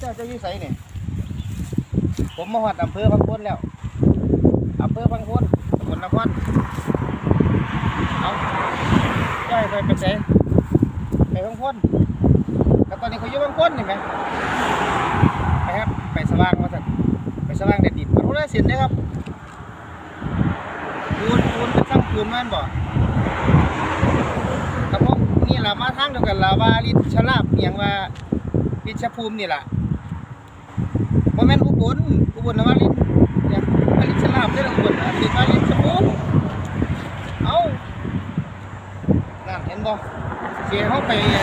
จะอยู่ไสนี่ผมมาฮอดอำเภอพังพ้นแล้วอำเภอพังพ้นสกลนครเอาย่อยไปไปไสไปพังพ้นแต่ตอนนี้เขาอยู่พังพ้นนี่ไหมไปครับไปสว่างมาสั่นไปสว่างเด็ดดินมันรู้ได้สินนะครับปูนปูนเป็นซ้ำปูนมันบ่ครับผมนี่แหละมาทางเดียวกันละว่าลิชลาบเนียงว่าลิชภูมินี่แหละ บ่แม่นอุบลอุบลนะว่าลิเนี่ยว่าลิชลาบได้ออุบลอันนี้ว่าลิชภูมิเอ้านั่นเห็นบ่เสียเขาไปยังไง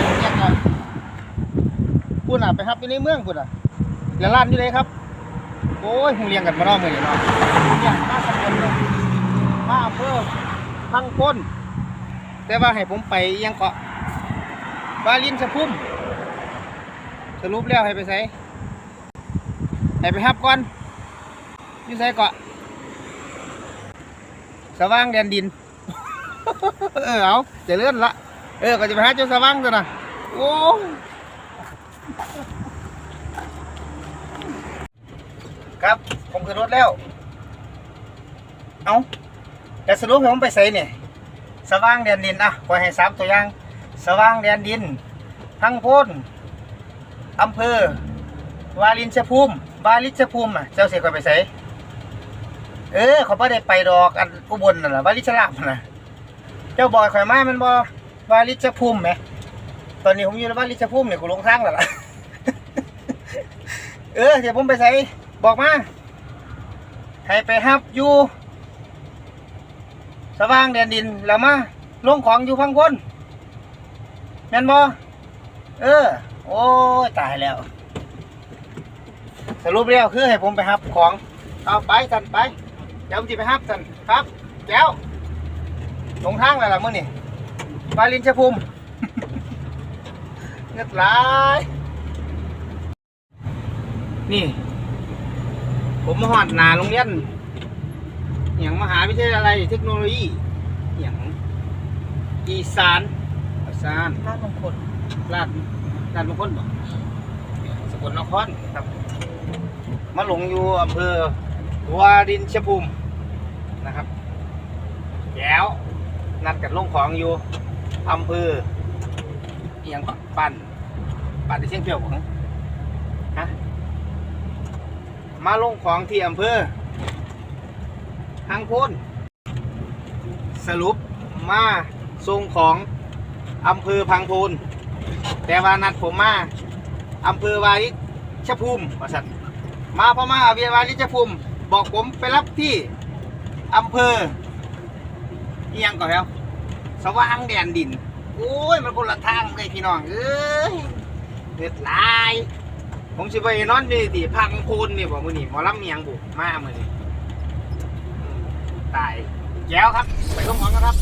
พูดน่ะไปครับอยู่ในเมืองพูดน่ะแล้วร้านอยู่เลยครับ โอ้ยคงเลี้ยงกันมาเนาะมื้อนี้เนาะเนี่ยมาสกลเลยมาอำเภอพังพ้นแต่ว่าให้ผมไปยังเกาะวาลินสะพุ่มสรุปแล้วให้ไปใส่ ให้ไปฮับก่อนอยู่ใส่เกาะสว่างแดนดิน เออเอาจะเลื่อนละ เออ ก็จะไปหาเจ้าสว่างตัวน่ะโอ้ครับ ผมขึ้นรถแล้ว เอาแต่สรุปให้ผมไปใส่เนี่ยสว่างแดนดินอะขอให้สามตัวอย่าง สว่างแดนดินพังโพนอำเภอ วาลินชภูมิวาลินชภูมิอะเจ้าเสียก่อนไปใส่เออเขาไม่ได้ไปดอกอันอุบลน่ะล่ะวาลิชลาบน่ะเจ้าบอยข่อยมามันบอวาลิชภูมิไหมตอนนี้ผมอยู่ในวาลิชภูมิเนี่ยกูลงทางแล้วล่ะเออเดี๋ยวผมไปใส่บอกมาให้ไปฮับอยู่สว่างแดนดินแล้วมาลงของอยู่พังพ้นแม่นบ่เออ โอ้ยตายแล้ว สรุปแล้วคือให้ผมไปรับของเอาไปสันไปเดี๋ยวผมจะไปรับสันครับแก้วลงทางแล้วล่ะมื้อนี่วาลินชภูมิเงือดหลายนี่ ผมมาหอดหนาโรงเรียนอย่างมหาวิทยาลัยเทคโนโลยีอย่างอีสานอีสานร้านมงคลลาดลาดมงคลบ่สก ลนครครับ มาหลงอยู่อำเภอวารินชภูมินะครับแล้วนัดกันลงของอยู่อำเภอเอียงปั่นปั่นที่เชียงเปียวของฮะมาลงของที่อำเภอทางพ้นสรุปมาส่งของอำเภอพังโพนแต่ว่านัดผมมา อำเภอวาริชภูมิว่าสัตมาพอมาอเวียวาริชภูมิ บอกผมไปรับที่อำเภอเอียงก่อนแล้วสว่างแดนดิน โอ้ย มันคนละทางเลยพี่น้อง เอ้ยเดือดลาย ผมสิไปนอนอยู่ที่พังโพนนี่บอกมือนี่หมอลำเมียงบุกมามือนี่ตายแย้วครับ ไปร่วมของกันครับ